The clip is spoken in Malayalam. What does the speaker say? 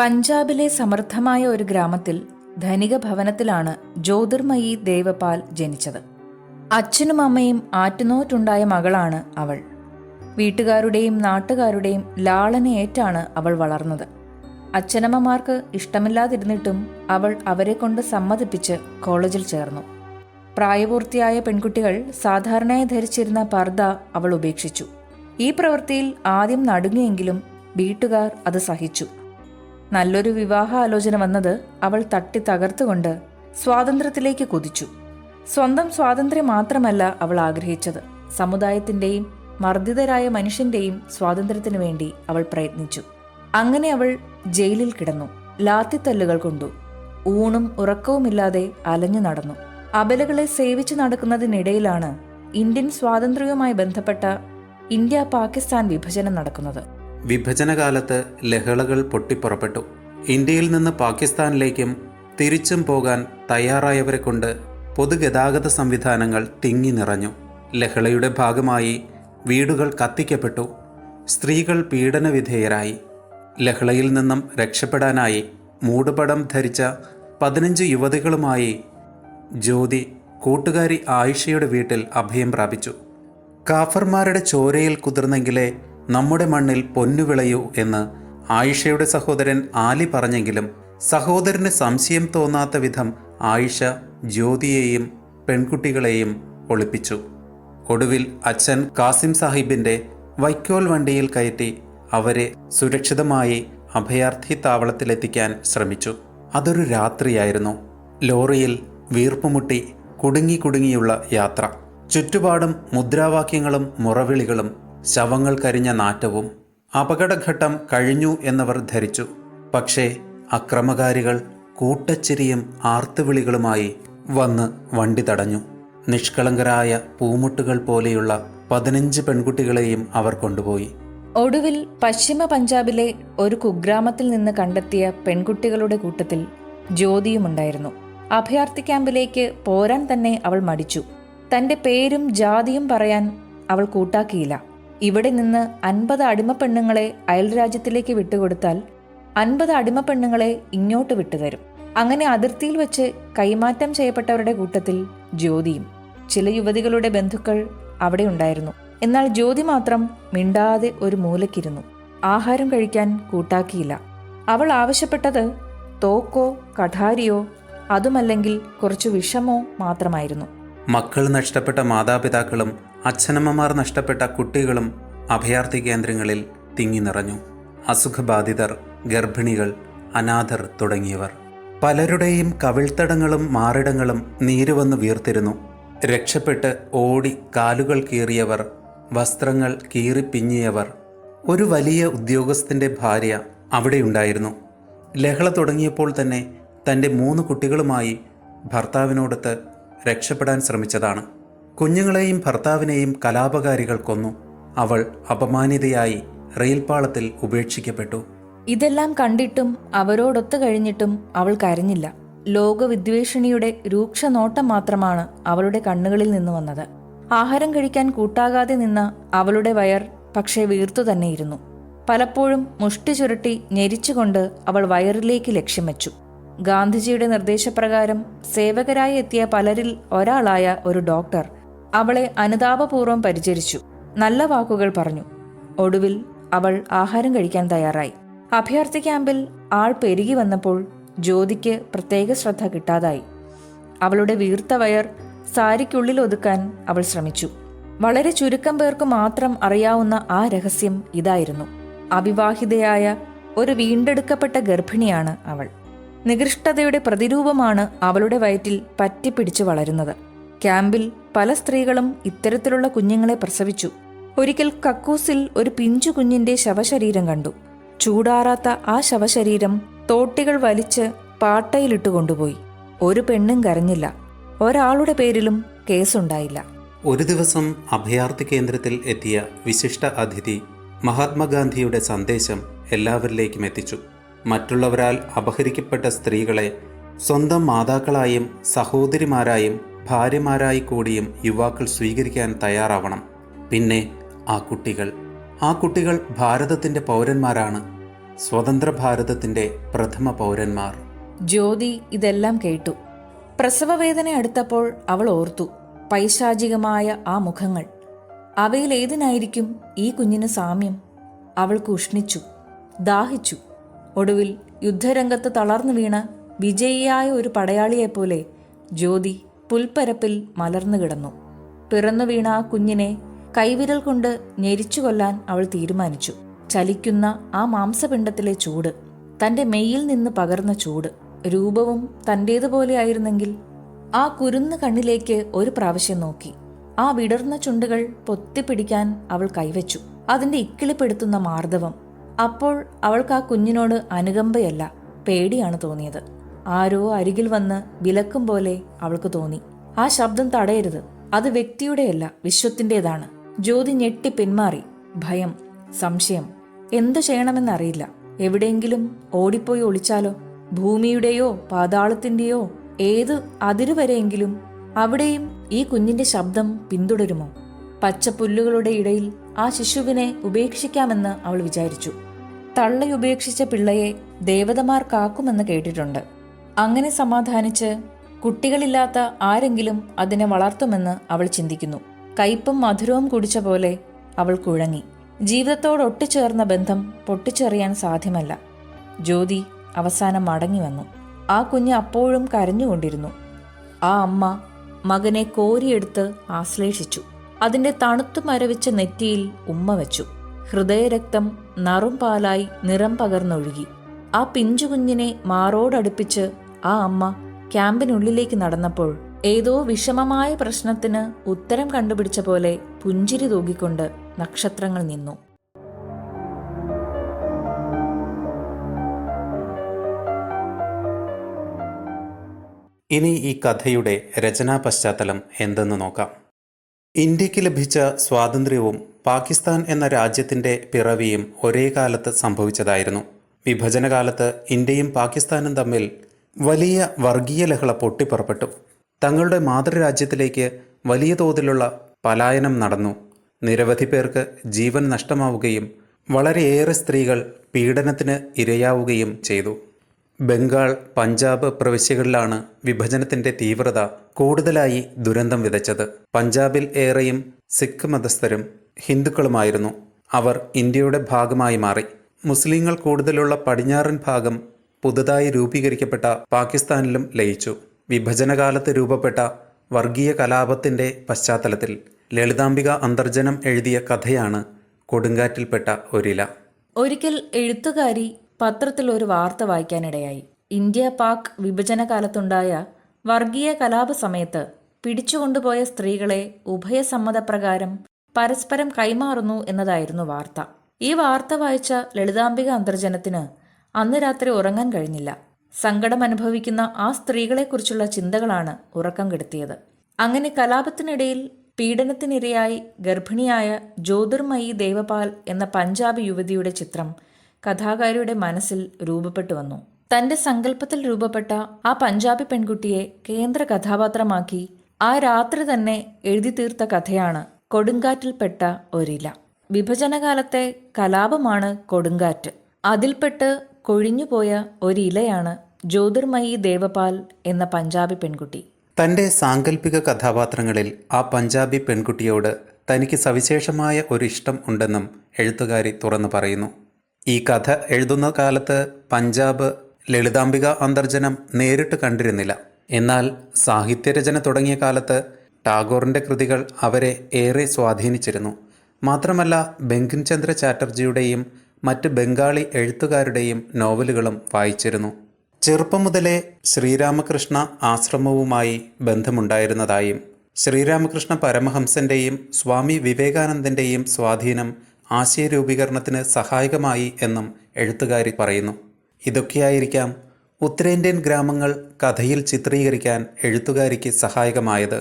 പഞ്ചാബിലെ സമർത്ഥമായ ഒരു ഗ്രാമത്തിൽ ധനിക ഭവനത്തിലാണ് ജ്യോതിർമയി ദേവപാൽ ജനിച്ചത്. അച്ഛനും അമ്മയും ആറ്റുനോറ്റുണ്ടായ മകളാണ് അവൾ. വീട്ടുകാരുടെയും നാട്ടുകാരുടെയും ലാളനയേറ്റാണ് അവൾ വളർന്നത്. അച്ഛനമ്മമാർക്ക് ഇഷ്ടമില്ലാതിരുന്നിട്ടും അവൾ അവരെ കൊണ്ട് സമ്മതിപ്പിച്ച് കോളേജിൽ ചേർന്നു. പ്രായപൂർത്തിയായ പെൺകുട്ടികൾ സാധാരണയായി ധരിച്ചിരുന്ന പർദ്ദ അവൾ ഉപേക്ഷിച്ചു. ഈ പ്രവൃത്തിയിൽ ആദ്യം നടുങ്ങിയെങ്കിലും വീട്ടുകാർ അത് സഹിച്ചു. നല്ലൊരു വിവാഹ ആലോചന വന്നത് അവൾ തട്ടി തകർത്തുകൊണ്ട് സ്വാതന്ത്ര്യത്തിലേക്ക് കുതിച്ചു. സ്വന്തം സ്വാതന്ത്ര്യം മാത്രമല്ല അവൾ ആഗ്രഹിച്ചത്. സമുദായത്തിന്റെയും മർദ്ദിതരായ മനുഷ്യന്റെയും സ്വാതന്ത്ര്യത്തിനു വേണ്ടി അവൾ പ്രയത്നിച്ചു. അങ്ങനെ അവൾ ജയിലിൽ കിടന്നു. ലാത്തിത്തല്ലുകൾ കൊണ്ടു. ഊണും ഉറക്കവുമില്ലാതെ അലഞ്ഞു നടന്നു. അബലകളെ സേവിച്ചു നടക്കുന്നതിനിടയിലാണ് ഇന്ത്യൻ സ്വാതന്ത്ര്യവുമായി ബന്ധപ്പെട്ട ഇന്ത്യ പാകിസ്ഥാൻ വിഭജനം നടക്കുന്നത്. വിഭജനകാലത്ത് ലഹളകൾ പൊട്ടിപ്പുറപ്പെട്ടു. ഇന്ത്യയിൽ നിന്ന് പാകിസ്ഥാനിലേക്കും തിരിച്ചും പോകാൻ തയ്യാറായവരെ കൊണ്ട് പൊതുഗതാഗത സംവിധാനങ്ങൾ തിങ്ങി നിറഞ്ഞു. ലഹളയുടെ ഭാഗമായി വീടുകൾ കത്തിക്കപ്പെട്ടു. സ്ത്രീകൾ പീഡനവിധേയരായി. ലഹളയിൽ നിന്നും രക്ഷപ്പെടാനായി മൂടുപടം ധരിച്ച പതിനഞ്ച് യുവതികളുമായി ജ്യോതി കൂട്ടുകാരി ആയിഷയുടെ വീട്ടിൽ അഭയം പ്രാപിച്ചു. കാഫർമാരുടെ ചോരയിൽ കുതിർന്നെങ്കിലേ നമ്മുടെ മണ്ണിൽ പൊന്നു വിളയൂ എന്ന് ആയിഷയുടെ സഹോദരൻ ആലി പറഞ്ഞെങ്കിലും സഹോദരന് സംശയം തോന്നാത്ത വിധം ആയിഷ ജ്യോതിയെയും പെൺകുട്ടികളെയും ഒളിപ്പിച്ചു. ഒടുവിൽ അച്ഛൻ കാസിം സാഹിബിന്റെ വൈക്കോൽ വണ്ടിയിൽ കയറ്റി അവരെ സുരക്ഷിതമായി അഭയാർത്ഥി താവളത്തിലെത്തിക്കാൻ ശ്രമിച്ചു. അതൊരു രാത്രിയായിരുന്നു. ലോറിയിൽ വീർപ്പുമുട്ടി കുടുങ്ങി കുടുങ്ങിയുള്ള യാത്ര. ചുറ്റുപാടും മുദ്രാവാക്യങ്ങളും മുറവിളികളും ശവങ്ങൾ കരിഞ്ഞ നാറ്റവും അപകടഘട്ടം കഴിഞ്ഞു എന്നവർ ധരിച്ചു. പക്ഷേ അക്രമകാരികൾ കൂട്ടച്ചിരിയും ആർത്തുവിളികളുമായി വന്ന് വണ്ടി തടഞ്ഞു. നിഷ്കളങ്കരായ പൂമുട്ടുകൾ പോലെയുള്ള പതിനഞ്ച് പെൺകുട്ടികളെയും അവർ കൊണ്ടുപോയി. ഒടുവിൽ പശ്ചിമ പഞ്ചാബിലെ ഒരു കുഗ്രാമത്തിൽ നിന്ന് കണ്ടെത്തിയ പെൺകുട്ടികളുടെ കൂട്ടത്തിൽ ജ്യോതിയുമുണ്ടായിരുന്നു. അഭയാർത്ഥി ക്യാമ്പിലേക്ക് പോരാൻ തന്നെ അവൾ മടിച്ചു. തന്റെ പേരും ജാതിയും പറയാൻ അവൾ കൂട്ടാക്കിയില്ല. ഇവിടെ നിന്ന് അൻപത് അടിമപ്പെണ്ണുങ്ങളെ അയൽരാജ്യത്തിലേക്ക് വിട്ടുകൊടുത്താൽ അൻപത് അടിമപ്പെണ്ണുങ്ങളെ ഇങ്ങോട്ട് വിട്ടുതരും. അങ്ങനെ അതിർത്തിയിൽ വെച്ച് കൈമാറ്റം ചെയ്യപ്പെട്ടവരുടെ കൂട്ടത്തിൽ ജ്യോതിയും ചില യുവതികളുടെ ബന്ധുക്കൾ അവിടെ ഉണ്ടായിരുന്നു. എന്നാൽ ജ്യോതി മാത്രം മിണ്ടാതെ ഒരു മൂലക്കിരുന്നു ആഹാരം കഴിക്കാൻ കൂട്ടാക്കിയില്ല. അവൾ ആവശ്യപ്പെട്ടത് തോക്കോ കഠാരിയോ അതുമല്ലെങ്കിൽ കുറച്ചു വിഷമോ മാത്രമായിരുന്നു. മക്കൾ നഷ്ടപ്പെട്ട മാതാപിതാക്കളും അച്ഛനമ്മമാർ നഷ്ടപ്പെട്ട കുട്ടികളും അഭയാർത്ഥി കേന്ദ്രങ്ങളിൽ തിങ്ങി നിറഞ്ഞു. അസുഖബാധിതർ ഗർഭിണികൾ അനാഥർ തുടങ്ങിയവർ. പലരുടെയും കവിൾത്തടങ്ങളും മാറിടങ്ങളും നീരുവന്ന് വീർത്തിരുന്നു. രക്ഷപ്പെട്ട് ഓടി കാലുകൾ കീറിയവർ വസ്ത്രങ്ങൾ കീറിപ്പിഞ്ഞിയവർ ഒരു വലിയ ഉദ്യോഗസ്ഥന്റെ ഭാര്യ അവിടെയുണ്ടായിരുന്നു ലഹള തുടങ്ങിയപ്പോൾ തന്നെ തന്റെ മൂന്ന് കുട്ടികളുമായി ഭർത്താവിനോടൊത്ത് രക്ഷപ്പെടാൻ ശ്രമിച്ചതാണ്. കുഞ്ഞുങ്ങളെയും ഭർത്താവിനെയും കലാപകാരികൾ കൊന്നു. അവൾ അപമാനിതയായി റെയിൽപാളത്തിൽ ഉപേക്ഷിക്കപ്പെട്ടു. ഇതെല്ലാം കണ്ടിട്ടും അവരോടൊത്തു കഴിഞ്ഞിട്ടും അവൾ കരഞ്ഞില്ല. ലോകവിദ്വേഷിണിയുടെ രൂക്ഷ നോട്ടം മാത്രമാണ് അവളുടെ കണ്ണുകളിൽ നിന്ന് വന്നത്. ആഹാരം കഴിക്കാൻ കൂട്ടാകാതെ നിന്ന അവളുടെ വയർ പക്ഷേ വീർത്തു തന്നെയിരുന്നു. പലപ്പോഴും മുഷ്ടി ചുരുട്ടി ഞെരിച്ചുകൊണ്ട് അവൾ വയറിലേക്ക് ലക്ഷ്യം വെച്ചു. ഗാന്ധിജിയുടെ നിർദ്ദേശപ്രകാരം സേവകരായി എത്തിയ പലരിൽ ഒരാളായ ഒരു ഡോക്ടർ അവളെ അനുതാപപൂർവം പരിചരിച്ചു. നല്ല വാക്കുകൾ പറഞ്ഞു. ഒടുവിൽ അവൾ ആഹാരം കഴിക്കാൻ തയ്യാറായി. അഭയാർത്ഥി ക്യാമ്പിൽ ആൾ പെരുകി വന്നപ്പോൾ ജ്യോതിക്ക് പ്രത്യേക ശ്രദ്ധ കിട്ടാതായി. അവളുടെ വീർത്ത വയർ സാരിക്കുള്ളിൽ ഒതുക്കാൻ അവൾ ശ്രമിച്ചു. വളരെ ചുരുക്കം പേർക്ക് മാത്രം അറിയാവുന്ന ആ രഹസ്യം ഇതായിരുന്നു. അവിവാഹിതയായ ഒരു വീണ്ടെടുക്കപ്പെട്ട ഗർഭിണിയാണ് അവൾ. നികൃഷ്ടതയുടെ പ്രതിരൂപമാണ് അവളുടെ വയറ്റിൽ പറ്റിപ്പിടിച്ചു വളരുന്നത്. ക്യാമ്പിൽ പല സ്ത്രീകളും ഇത്തരത്തിലുള്ള കുഞ്ഞുങ്ങളെ പ്രസവിച്ചു. ഒരിക്കൽ കക്കൂസിൽ ഒരു പിഞ്ചു കുഞ്ഞിന്റെ ശവശരീരം കണ്ടു. ചൂടാറാത്ത ആ ശവശരീരം തോട്ടികൾ വലിച്ച് പാട്ടയിലിട്ട് കൊണ്ടുപോയി. ഒരു പെണ്ണും കരഞ്ഞില്ല. ഒരാളുടെ പേരിലും കേസുണ്ടായില്ല. ഒരു ദിവസം അഭയാർത്ഥി കേന്ദ്രത്തിൽ എത്തിയ വിശിഷ്ട അതിഥി മഹാത്മാഗാന്ധിയുടെ സന്ദേശം എല്ലാവരിലേക്കും എത്തിച്ചു. മറ്റുള്ളവരാൽ അപഹരിക്കപ്പെട്ട സ്ത്രീകളെ സ്വന്തം മാതാക്കളായും സഹോദരിമാരായും ഭാര്യമാരായി കൂടിയും യുവാക്കൾ സ്വീകരിക്കാൻ തയ്യാറാവണം. പിന്നെ ആ കുട്ടികൾ. ആ കുട്ടികൾ ഭാരതത്തിന്റെ പൗരന്മാരാണ്. സ്വതന്ത്ര ഭാരതത്തിന്റെ പ്രഥമ പൗരന്മാർ. ജ്യോതി ഇതെല്ലാം കേട്ടു. പ്രസവവേദന അടുത്തപ്പോൾ അവൾ ഓർത്തു പൈശാചികമായ ആ മുഖങ്ങൾ. അവയിൽ ഏതിനായിരിക്കും ഈ കുഞ്ഞിന് സാമ്യം? അവൾക്ക് ഉഷ്ണിച്ചു ദാഹിച്ചു. ഒടുവിൽ യുദ്ധരംഗത്ത് തളർന്നു വീണ വിജയിയായ ഒരു പടയാളിയെപ്പോലെ ജ്യോതി പുൽപ്പരപ്പിൽ മലർന്നു കിടന്നു. പിറന്നു വീണ ആ കുഞ്ഞിനെ കൈവിരൽ കൊണ്ട് ഞെരിച്ചു കൊല്ലാൻ അവൾ തീരുമാനിച്ചു. ചലിക്കുന്ന ആ മാംസപിണ്ഡത്തിലെ ചൂട് തന്റെ മെയ്യിൽ നിന്ന് പകർന്ന ചൂട് രൂപവും തന്റേതുപോലെ ആയിരുന്നെങ്കിൽ ആ കുരുന്ന് കണ്ണിലേക്ക് ഒരു പ്രാവശ്യം നോക്കി. ആ വിടർന്ന ചുണ്ടുകൾ പൊത്തിപ്പിടിക്കാൻ അവൾ കൈവച്ചു. അതിന്റെ ഇക്കിളിപ്പെടുത്തുന്ന മാർദ്ദവം അപ്പോൾ അവൾക്ക് ആ കുഞ്ഞിനോട് അനുകമ്പയല്ല പേടിയാണ് തോന്നിയത്. ആരോ അരികിൽ വന്ന് വിലക്കും പോലെ അവൾക്ക് തോന്നി. ആ ശബ്ദം തടയരുത്. അത് വ്യക്തിയുടെയല്ല വിശ്വത്തിന്റെതാണ്. ജ്യോതി ഞെട്ടി പിന്മാറി. ഭയം സംശയം. എന്തു ചെയ്യണമെന്നറിയില്ല. എവിടെയെങ്കിലും ഓടിപ്പോയി ഒളിച്ചാലോ? ഭൂമിയുടെയോ പാതാളത്തിന്റെയോ ഏത് അതിരുവരെയെങ്കിലും അവിടെയും ഈ കുഞ്ഞിന്റെ ശബ്ദം പിന്തുടരുമോ? പച്ചപ്പുല്ലുകളുടെ ഇടയിൽ ആ ശിശുവിനെ ഉപേക്ഷിക്കാമെന്ന് അവൾ വിചാരിച്ചു. തള്ളയുപേക്ഷിച്ച പിള്ളയെ ദേവതമാർ കാക്കുമെന്ന് കേട്ടിട്ടുണ്ട്. അങ്ങനെ സമാധാനിച്ച് കുട്ടികളില്ലാത്ത ആരെങ്കിലും അതിനെ വളർത്തുമെന്ന് അവൾ ചിന്തിക്കുന്നു. കയ്പും മധുരവും കുടിച്ച പോലെ അവൾ കുഴങ്ങി. ജീവിതത്തോട് ഒട്ടിച്ചേർന്ന ബന്ധം പൊട്ടിച്ചെറിയാൻ സാധ്യമല്ല. ജ്യോതി അവസാനം മടങ്ങി വന്നു. ആ കുഞ്ഞ് അപ്പോഴും കരഞ്ഞുകൊണ്ടിരുന്നു. ആ അമ്മ മകനെ കോരിയെടുത്ത് ആശ്ലേഷിച്ചു. അതിന്റെ തണുത്തു മരവിച്ച നെറ്റിയിൽ ഉമ്മ വെച്ചു. ഹൃദയരക്തം നറും പാലായി നിറം പകർന്നൊഴുകി. ആ പിഞ്ചു കുഞ്ഞിനെ മാറോടടുപ്പിച്ച് ആ അമ്മ ക്യാമ്പിനുള്ളിലേക്ക് നടന്നപ്പോൾ ഏതോ വിഷമമായ പ്രശ്നത്തിന് ഉത്തരം കണ്ടുപിടിച്ച പോലെ പുഞ്ചിരി തൂകിക്കൊണ്ട് നക്ഷത്രങ്ങൾ നിന്നു. ഇനി ഈ കഥയുടെ രചനാ പശ്ചാത്തലം എന്തെന്ന് നോക്കാം. ഇന്ത്യയ്ക്ക് ലഭിച്ച സ്വാതന്ത്ര്യവും പാകിസ്ഥാൻ എന്ന രാജ്യത്തിന്റെ പിറവിയും ഒരേ കാലത്ത് സംഭവിച്ചതായിരുന്നു. വിഭജനകാലത്ത് ഇന്ത്യയും പാകിസ്ഥാനും തമ്മിൽ വലിയ വർഗീയ ലഹള പൊട്ടിപ്പുറപ്പെട്ടു. തങ്ങളുടെ മാതൃരാജ്യത്തിലേക്ക് വലിയ തോതിലുള്ള പലായനം നടന്നു. നിരവധി പേർക്ക് ജീവൻ നഷ്ടമാവുകയും വളരെയേറെ സ്ത്രീകൾ പീഡനത്തിന് ഇരയാവുകയും ചെയ്തു. ബംഗാൾ പഞ്ചാബ് പ്രവിശ്യകളിലാണ് വിഭജനത്തിന്റെ തീവ്രത കൂടുതലായി ദുരന്തം വിതച്ചത്. പഞ്ചാബിൽ ഏറെയും സിഖ് മതസ്ഥരും ഹിന്ദുക്കളുമായിരുന്നു. അവർ ഇന്ത്യയുടെ ഭാഗമായി മാറി. മുസ്ലിങ്ങൾ കൂടുതലുള്ള പടിഞ്ഞാറൻ ഭാഗം പുതുതായി രൂപീകരിക്കപ്പെട്ട പാകിസ്ഥാനിലും ലയിച്ചു. വിഭജനകാലത്ത് രൂപപ്പെട്ട വർഗീയ കലാപത്തിന്റെ പശ്ചാത്തലത്തിൽ ലളിതാംബിക അന്തർജനം എഴുതിയ കഥയാണ് കൊടുങ്കാറ്റിൽപ്പെട്ട ഒരില. ഒരിക്കൽ എഴുത്തുകാരി പത്രത്തിൽ ഒരു വാർത്ത വായിക്കാനിടയായി. ഇന്ത്യ പാക് വിഭജന കാലത്തുണ്ടായ വർഗീയ കലാപ സമയത്ത് പിടിച്ചുകൊണ്ടുപോയ സ്ത്രീകളെ ഉഭയസമ്മതപ്രകാരം പരസ്പരം കൈമാറുന്നു എന്നതായിരുന്നു വാർത്ത. ഈ വാർത്ത വായിച്ച ലളിതാംബിക അന്തർജനത്തിന് അന്ന് രാത്രി ഉറങ്ങാൻ കഴിഞ്ഞില്ല. സങ്കടം അനുഭവിക്കുന്ന ആ സ്ത്രീകളെക്കുറിച്ചുള്ള ചിന്തകളാണ് ഉറക്കം കെടുത്തിയത്. അങ്ങനെ കലാപത്തിനിടയിൽ പീഡനത്തിനിരയായി ഗർഭിണിയായ ജ്യോതിർമയി ദേവപാൽ എന്ന പഞ്ചാബി യുവതിയുടെ ചിത്രം കഥാകാരിയുടെ മനസ്സിൽ രൂപപ്പെട്ടു വന്നു. തന്റെ സങ്കല്പത്തിൽ രൂപപ്പെട്ട ആ പഞ്ചാബി പെൺകുട്ടിയെ കേന്ദ്ര കഥാപാത്രമാക്കി ആ രാത്രി തന്നെ എഴുതി തീർത്ത കഥയാണ് കൊടുങ്കാറ്റിൽപ്പെട്ട ഒരില. വിഭജനകാലത്തെ കലാപമാണ് കൊടുങ്കാറ്റ്. അതിൽപ്പെട്ട് കൊഴിഞ്ഞുപോയ ഒരിലയാണ് ജ്യോതിർമയി ദേവപാൽ എന്ന പഞ്ചാബി പെൺകുട്ടി. തന്റെ സാങ്കല്പിക കഥാപാത്രങ്ങളിൽ ആ പഞ്ചാബി പെൺകുട്ടിയോട് തനിക്ക് സവിശേഷമായ ഒരു ഇഷ്ടം ഉണ്ടെന്നും എഴുത്തുകാരി തുറന്നു പറയുന്നു. ഈ കഥ എഴുതുന്ന കാലത്ത് പഞ്ചാബ് ലളിതാംബിക അന്തർജനം നേരിട്ട് കണ്ടിരുന്നില്ല. എന്നാൽ സാഹിത്യരചന തുടങ്ങിയ കാലത്ത് ടാഗോറിന്റെ കൃതികൾ അവരെ ഏറെ സ്വാധീനിച്ചിരുന്നു. മാത്രമല്ല ബങ്കിംചന്ദ്ര ചാറ്റർജിയുടെയും മറ്റ് ബംഗാളി എഴുത്തുകാരുടെയും നോവലുകളും വായിച്ചിരുന്നു. ചെറുപ്പം മുതലേ ശ്രീരാമകൃഷ്ണ ആശ്രമവുമായി ബന്ധമുണ്ടായിരുന്നതായും ശ്രീരാമകൃഷ്ണ പരമഹംസന്റെയും സ്വാമി വിവേകാനന്ദന്റെയും സ്വാധീനം ആശയരൂപീകരണത്തിന് സഹായകമായി എന്നും എഴുത്തുകാരി പറയുന്നു. ഇതൊക്കെയായിരിക്കാം ഉത്തരേന്ത്യൻ ഗ്രാമങ്ങൾ കഥയിൽ ചിത്രീകരിക്കാൻ എഴുത്തുകാരിക്ക് സഹായകമായത്.